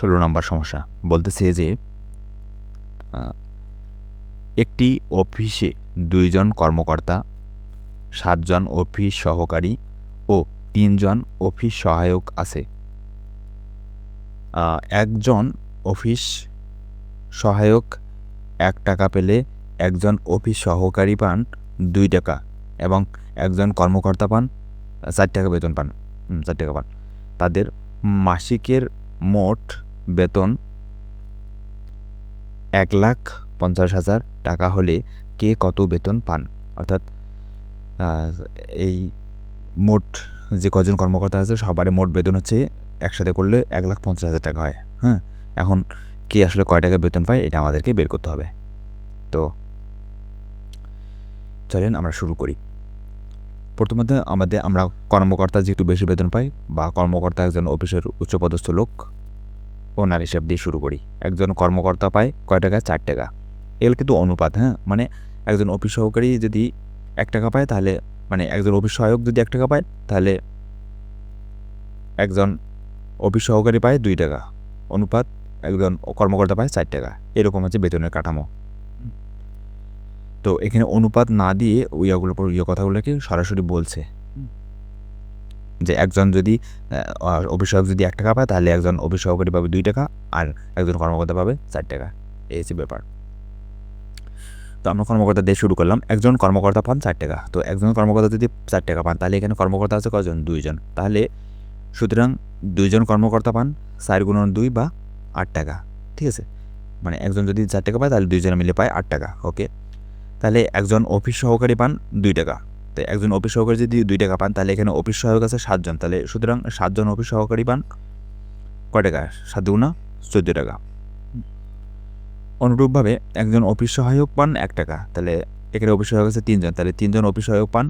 ষোলো নম্বর সমস্যা। বলতেছে যে একটি অফিসে দুইজন কর্মকর্তা, সাতজন অফিস সহকারী ও তিনজন অফিস সহায়ক আছে। একজন অফিস সহায়ক এক টাকা পেলে একজন অফিস সহকারী পান দুই টাকা এবং একজন কর্মকর্তা পান চার টাকা বেতন পান চার টাকা পান। তাদের মাসিকের মোট বেতন এক লাখ পঞ্চাশ হাজার টাকা হলে কে কত বেতন পান? অর্থাৎ এই মোট যে কজন কর্মকর্তা আছে, সবারই মোট বেতন হচ্ছে একসাথে করলে এক লাখ পঞ্চাশ হাজার টাকা হয়। হ্যাঁ? এখন কে আসলে কয় টাকা বেতন পায়, এটা আমাদেরকে বের করতে হবে। তো চলেন আমরা শুরু করি। প্রথমত আমাদের, আমরা কর্মকর্তা যেহেতু বেশি বেতন পাই বা কর্মকর্তা একজন অফিসের উচ্চপদস্থ লোক ওনার হিসাব দিয়ে শুরু করি। একজন কর্মকর্তা পায় কয় টাকা? চার টাকা। এগুলো কিন্তু অনুপাত হ্যাঁ? মানে একজন অফিস সহকারী যদি এক টাকা পায় তাহলে মানে একজন অফিস সহায়ক যদি এক টাকা পায় তাহলে একজন অফিস সহকারী পায় দুই টাকা। অনুপাত, একজন কর্মকর্তা পায় চার টাকা। এরকম হচ্ছে বেতনের কাঠামো। তো এখানে অনুপাত না দিয়ে পর ইয়ে কথাগুলোকে সরাসরি বলছে। যে একজন যদি সহায়ক যদি এক টাকা পায়, তাহলে একজন অফিস সহকারী পাবে দুই টাকা আর একজন কর্মকর্তা পাবে চার টাকা। এই হচ্ছে ব্যাপার। তো আমরা কর্মকর্তা দিয়ে শুরু করলাম। একজন কর্মকর্তা পান চার টাকা। তো একজন কর্মকর্তা যদি চার টাকা পান, তাহলে এখানে কর্মকর্তা আছে কজন দুইজন। তাহলে সুতরাং দুইজন কর্মকর্তা পান চার গুণন দুই বা আট টাকা। ঠিক আছে? মানে একজন যদি চার টাকা পায়, তাহলে দুইজনে মিলে পায় আট টাকা। ওকে? তাহলে একজন অফিস সহকারী পান দুই টাকা। তো একজন অফিস সহকারী যদি দুই টাকা পান, তাহলে এখানে অফিস সহায়ক আছে সাতজন। তাহলে সুতরাং সাতজন অফিস সহকারী পান, কয় টাকা? সাত গুণা চোদ্দ টাকা। অনুরূপভাবে একজন অফিস সহায়ক পান এক টাকা, তাহলে এখানে অফিস সহায়ক আছে তিনজন। তাহলে তিনজন অফিস সহায়ক পান,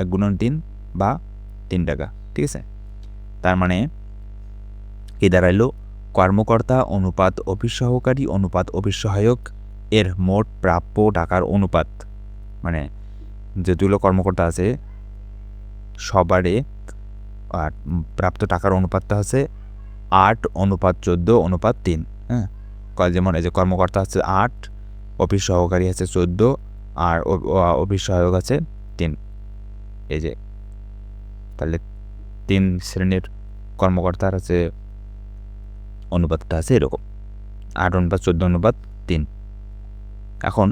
এক গুণন তিন বা তিন টাকা, ঠিক আছে? তার মানে কি দাঁড়াইলো? কর্মকর্তা, অনুপাত অফিস সহকারী, অনুপাত অফিস সহায়ক, এর মোট প্রাপ্য টাকার অনুপাত। মানে যেগুলো কর্মকর্তা আছে, সবারে আর প্রাপ্ত টাকার অনুপাতটা হচ্ছে আট, অনুপাত চোদ্দ, অনুপাত তিন হ্যাঁ? যেমন এই যে কর্মকর্তা আছে আট, অফিস সহকারী আছে চোদ্দ, আর অফিস সহায়ক আছে তিন। এই যে, তাহলে তিন শ্রেণির কর্মকর্তার আছে অনুপাতটা আছে এরকম। আট অনুপাত চোদ্দ, অনুপাত তিন। এখন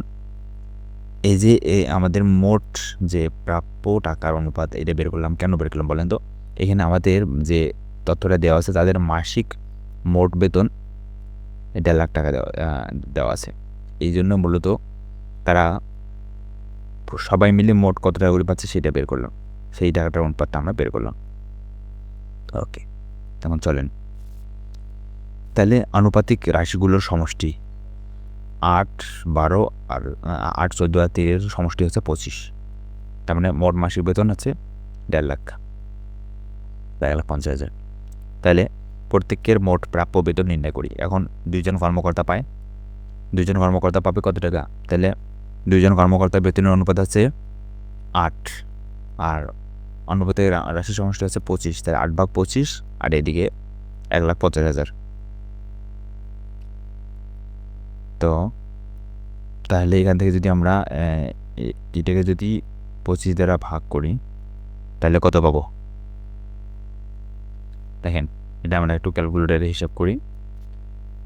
এই যে আমাদের মোট যে প্রাপ্য টাকার অনুপাত, এটা বের করলাম। কেন বের করলাম বলেন তো? এখানে আমাদের যে তথ্যটা দেওয়া আছে, তাদের মাসিক মোট বেতন দেড় লাখ টাকা দেওয়া দেওয়া আছে। এই জন্য মূলত তারা সবাই মিলে মোট কত টাকা করে পাচ্ছে সেটা বের করলাম। সেই টাকাটার অনুপাতটা আমরা বের করলাম। ওকে তখন চলেন। তাহলে আনুপাতিক রাশিগুলোর সমষ্টি আট, বারো আর আট, চোদ্দ আর তিনের সমষ্টি হচ্ছে পঁচিশ। তার মানে মোট মাসিক বেতন আছে দেড় লাখ। এক লাখ পঞ্চাশ হাজার। তাহলে প্রত্যেকের মোট প্রাপ্য বেতন নির্ণয় করি। এখন দুইজন কর্মকর্তা পায়। দুইজন কর্মকর্তা পাবে কত টাকা? তাহলে দুইজন কর্মকর্তার বেতনের অনুপাত আছে আট আর অনুপাতের রাশি সমষ্টি হচ্ছে পঁচিশ। তাহলে আট ভাগ পঁচিশ আর এদিকে এক লাখ পঞ্চাশ হাজার। তো তাহলে এখান থেকে যদি আমরা এটাকে যদি পঁচিশ দ্বারা ভাগ করি, তাহলে কত পাবো? দেখেন, এটা আমরা একটু ক্যালকুলেটারে হিসাব করি।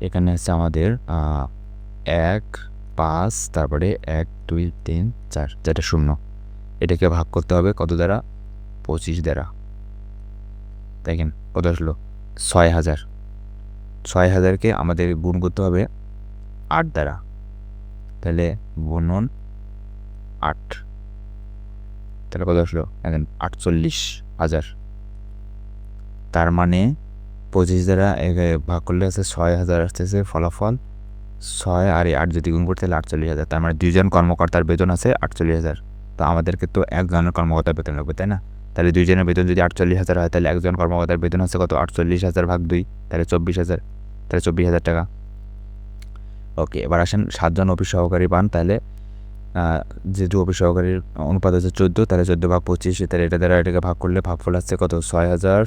এখানে আছে আমাদের এক, পাঁচ, তারপরে এক, দুই, তিন, চার, যেটা শূন্য। এটাকে ভাগ করতে হবে কত দ্বারা? পঁচিশ দ্বারা। দেখেন কত আসলো? ছয় হাজার। ছয় হাজারকে আমাদের গুণ করতে হবে আট দ্বারা। তাহলে গুণন আট। তাহলে কত আসলো? এখন আটচল্লিশ হাজার। তার মানে পঁচিশ দ্বারা ভাগ করলে আছে ছয় হাজার আসতেছে ফলাফল। ছয় আর আট যদি গুণ করতে তাহলে আটচল্লিশ হাজার। তার মানে দুইজন কর্মকর্তার বেতন আছে আটচল্লিশ হাজার। তো আমাদেরকে তো একজনের কর্মকর্তার বেতন লাগবে, তাই না? তাহলে দুইজনের বেতন যদি আটচল্লিশ হাজার হয়, তাহলে একজন কর্মকর্তার বেতন আছে কত? আটচল্লিশ হাজার ভাগ দুই, তাহলে চব্বিশ হাজার। তাহলে চব্বিশ হাজার টাকা। ওকে এবার আসেন সাতজন অফিস সহকারী পান তাহলে আহ, যেহেতু অফিস সহকারীর অনুপাত হচ্ছে চোদ্দ তাহলে চোদ্দ ভাগ পঁচিশ তাহলে এটা দ্বারা এটাকে ভাগ করলে ভাগফল আসছে কত? ছয় হাজার।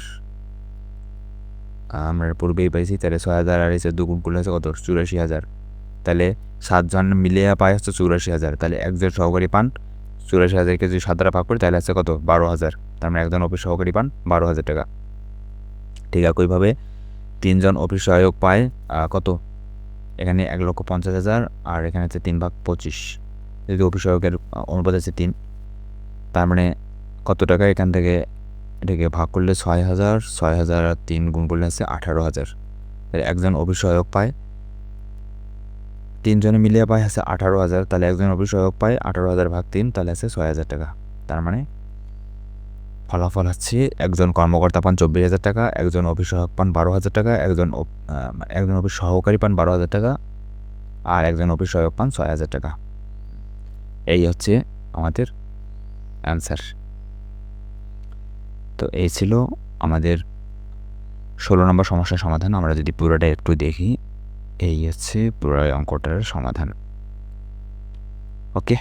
আমরা পূর্বেই পাইছি তাহলে ছয় হাজার আর এসে দুগুণ করলে হচ্ছে কত? চুরাশি হাজার। তাহলে সাতজন মিলিয়ে পায় হচ্ছে চুরাশি হাজার। তাহলে একজন সহকারী পান চুরাশি হাজারকে যদি সাত দ্বারা ভাগ করি তাহলে হচ্ছে কত? বারো হাজার। তার মানে একজন অফিস সহকারী পান বারো হাজার টাকা। ঠিক একইভাবে তিনজন অফিস সহায়ক পায় কত? এখানে এক লক্ষ পঞ্চাশ হাজার আর এখানে হচ্ছে তিন ভাগ পঁচিশ। যদি আহ, অনুপাত আছে তিন তার মানে কত টাকা এখান থেকে এটাকে ভাগ করলে ছয় হাজার ছয় হাজার আর তিন গুণ করলে আছে আঠারো হাজার। তাহলে একজন সহায়ক পায় তিনজনে মিলিয়ে পায় আছে আঠারো হাজার তাহলে একজন সহায়ক পায় আঠারো হাজার ভাগ তিন তাহলে আছে ছয় হাজার টাকা। তার মানে ফলাফল হচ্ছে একজন কর্মকর্তা পান চব্বিশ হাজার টাকা, একজন অফিস সহায়ক পান বারো হাজার টাকা, একজন একজন অফিস সহকারী পান বারো হাজার টাকা আর একজন অফিস সহায়ক পান ছয় হাজার টাকা। এই হচ্ছে আমাদের অ্যান্সার তো এই ছিল আমাদের ষোলো নম্বর সমস্যার সমাধান। আমরা যদি পুরোটা একটু দেখি, এই হচ্ছে পুরো অঙ্কটার সমাধান। ওকে